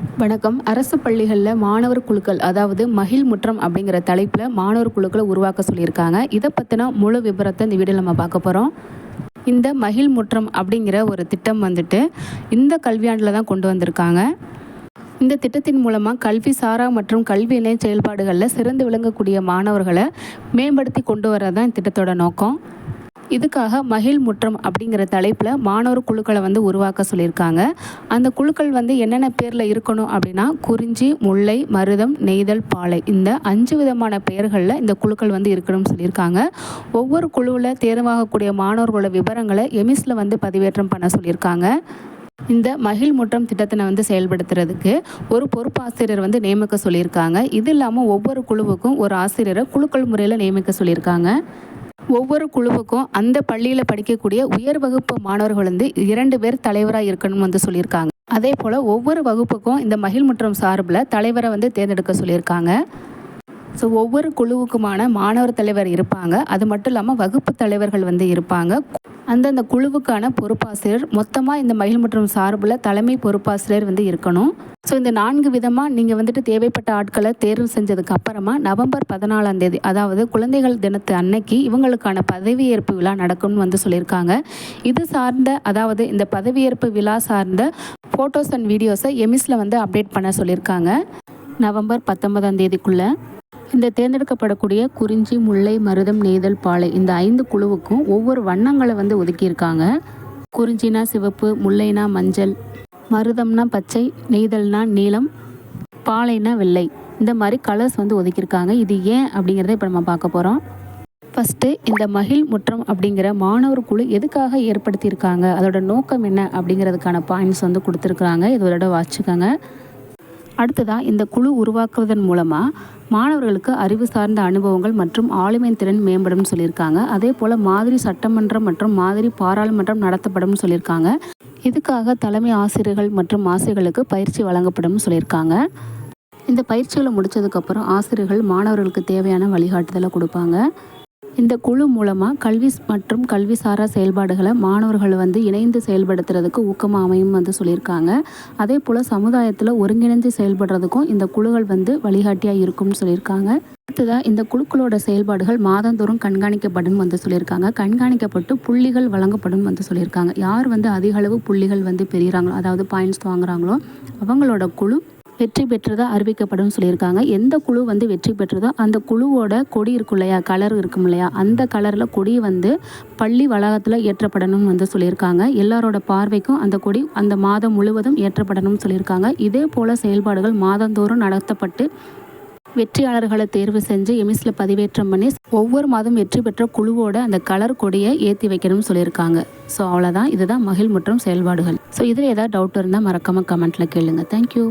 வணக்கம். அரசு பள்ளிகளில் மாணவர் குழுக்கள் அதாவது மகிழ் முற்றம் அப்படிங்கிற தலைப்பில் மாணவர் குழுக்களை உருவாக்க சொல்லியிருக்காங்க. இதை பற்றின முழு விபரத்தை இந்த வீடியோவில் நம்ம பார்க்க போகிறோம் இந்த மகிழ் முற்றம் அப்படிங்கிற ஒரு திட்டம் வந்துட்டு இந்த கல்வியாண்டில் தான் கொண்டு வந்திருக்காங்க. இந்த திட்டத்தின் மூலமாக கல்வி சாரா மற்றும் கல்வி இணை செயல்பாடுகளில் சிறந்து விளங்கக்கூடிய மாணவர்களை மேம்படுத்தி கொண்டு வரதான் தான் திட்டத்தோட நோக்கம். இதுக்காக மகிழ் முற்றம் அப்படிங்கிற தலைப்பில் மாணவர் குழுக்களை வந்து உருவாக்க சொல்லியிருக்காங்க. அந்த குழுக்கள் வந்து என்னென்ன பேரில் இருக்கணும் அப்படின்னா குறிஞ்சி முல்லை மருதம் நெய்தல் பாலை. இந்த அஞ்சு விதமான பெயர்களில் இந்த குழுக்கள் வந்து இருக்கணும்னு சொல்லியிருக்காங்க. ஒவ்வொரு குழுவில் தேர்வாகக்கூடிய மாணவர்களோட விவரங்களை எமிஸில் வந்து பதிவேற்றம் பண்ண சொல்லியிருக்காங்க. இந்த மகிழ் முற்றம் திட்டத்தினை வந்து செயல்படுத்துறதுக்கு ஒரு பொறுப்பாசிரியர் வந்து நியமிக்க சொல்லியிருக்காங்க. இது இல்லாமல் ஒவ்வொரு குழுவுக்கும் ஒரு ஆசிரியரை குழுக்கள் முறையில் நியமிக்க சொல்லியிருக்காங்க. ஒவ்வொரு குழுவுக்கும் அந்த பள்ளியில் படிக்கக்கூடிய உயர் வகுப்பு மாணவர்கள் வந்து இரண்டு பேர் தலைவராக இருக்கணும்னு வந்து சொல்லியிருக்காங்க. அதே போல் ஒவ்வொரு வகுப்புக்கும் இந்த மகிழ்முற்றம் சார்பில் தலைவரை வந்து தேர்ந்தெடுக்க சொல்லியிருக்காங்க. ஸோ ஒவ்வொரு குழுவுக்குமான மாணவர் தலைவர் இருப்பாங்க. அது மட்டும் இல்லாமல் வகுப்பு தலைவர்கள் வந்து இருப்பாங்க. அந்தந்த குழுவுக்கான பொறுப்பாசிரியர். மொத்தமாக இந்த மகிழ் மற்றும் சார்பில் தலைமை பொறுப்பாசிரியர் வந்து இருக்கணும். ஸோ இந்த நான்கு விதமாக நீங்கள் வந்துட்டு தேவைப்பட்ட ஆட்களை தேர்வு செஞ்சதுக்கு அப்புறமா நவம்பர் பதினாலாம் தேதி அதாவது குழந்தைகள் தினத்து அன்னைக்கு இவங்களுக்கான பதவியேற்பு விழா நடக்கும்னு வந்து சொல்லியிருக்காங்க. இது சார்ந்த அதாவது இந்த பதவியேற்பு விழா சார்ந்த ஃபோட்டோஸ் அண்ட் வீடியோஸை எமிஸில் வந்து அப்டேட் பண்ண சொல்லியிருக்காங்க. நவம்பர் பத்தொன்பதாம் தேதிக்குள்ளே. இந்த தேர்ந்தெடுக்கப்படக்கூடிய குறிஞ்சி முல்லை மருதம் நெய்தல் பாலை இந்த ஐந்து குழுவுக்கும் ஒவ்வொரு வண்ணங்களை வந்து ஒதுக்கியிருக்காங்க. குறிஞ்சினா சிவப்பு முல்லைனா மஞ்சள் மருதம்னா பச்சை நெய்தல்னா நீளம் பாலைனா வெள்ளை. இந்த மாதிரி கலர்ஸ் வந்து ஒதுக்கியிருக்காங்க. இது ஏன் அப்படிங்கிறத இப்போ நம்ம பார்க்க போகிறோம் ஃபஸ்ட்டு இந்த மகிழ் முற்றம் அப்படிங்கிற மாணவர் குழு எதுக்காக ஏற்படுத்தியிருக்காங்க? அதோட நோக்கம் என்ன அப்படிங்கிறதுக்கான பாயிண்ட்ஸ் வந்து கொடுத்துருக்குறாங்க. இதோட வாசிச்சுக்கோங்க. அடுத்ததாக இந்த குழு உருவாக்குவதன் மூலமாக மாணவர்களுக்கு அறிவு சார்ந்த அனுபவங்கள் மற்றும் ஆளுமை திறன் மேம்படும் சொல்லியிருக்காங்க. அதே போல் மாதிரி சட்டமன்றம் மற்றும் மாதிரி பாராளுமன்றம் நடத்தப்படும் சொல்லியிருக்காங்க. இதுக்காக தலைமை ஆசிரியர்கள் மற்றும் ஆசிரியர்களுக்கு பயிற்சி வழங்கப்படும் சொல்லியிருக்காங்க. இந்த பயிற்சிகளை முடித்ததுக்கப்புறம் ஆசிரியர்கள் மாணவர்களுக்கு தேவையான வழிகாட்டுதலை கொடுப்பாங்க. இந்த குழு மூலமாக கல்வி மற்றும் கல்வி சாரா செயல்பாடுகளை மாணவர்கள் வந்து இணைந்து செயல்படுத்துறதுக்கு ஊக்கமாக அமையும் வந்து சொல்லியிருக்காங்க. அதே போல் சமுதாயத்தில் ஒருங்கிணைந்து செயல்படுறதுக்கும் இந்த குழுக்கள் வந்து வழிகாட்டியாக இருக்கும்னு சொல்லியிருக்காங்க. அடுத்ததாக இந்த குழுக்களோட செயல்பாடுகள் மாதந்தோறும் கண்காணிக்கப்படும் வந்து சொல்லியிருக்காங்க. கண்காணிக்கப்பட்டு புள்ளிகள் வழங்கப்படும் வந்து சொல்லியிருக்காங்க. யார் வந்து அதிக அளவு புள்ளிகள் வந்து பெறுகிறாங்களோ அதாவது பாயிண்ட்ஸ் வாங்குறாங்களோ அவங்களோட குழு வெற்றி பெற்றதாக அறிவிக்கப்படும் சொல்லியிருக்காங்க. எந்த குழு வந்து வெற்றி பெற்றதோ அந்த குழுவோட கொடி இருக்கும் இல்லையா? கலர் இருக்கும் இல்லையா? அந்த கலரில் கொடி வந்து பள்ளி வளாகத்தில் ஏற்றப்படணும்னு வந்து சொல்லியிருக்காங்க. எல்லாரோட பார்வைக்கும் அந்த கொடி அந்த மாதம் முழுவதும் ஏற்றப்படணும்னு சொல்லியிருக்காங்க. இதே போல் செயல்பாடுகள் மாதந்தோறும் நடத்தப்பட்டு வெற்றியாளர்களை தேர்வு செஞ்சு எமிஸில் பதிவேற்றம் பண்ணி ஒவ்வொரு மாதம் வெற்றி பெற்ற குழுவோட அந்த கலர் கொடியை ஏற்றி வைக்கணும்னு சொல்லியிருக்காங்க. ஸோ அவ்வளோதான் இதுதான் மகிழ் மற்றும் செயல்பாடுகள். ஸோ இதில் ஏதாவது டவுட் இருந்தால் மறக்காமல் கமெண்ட்டில் கேளுங்கள் தேங்க்யூ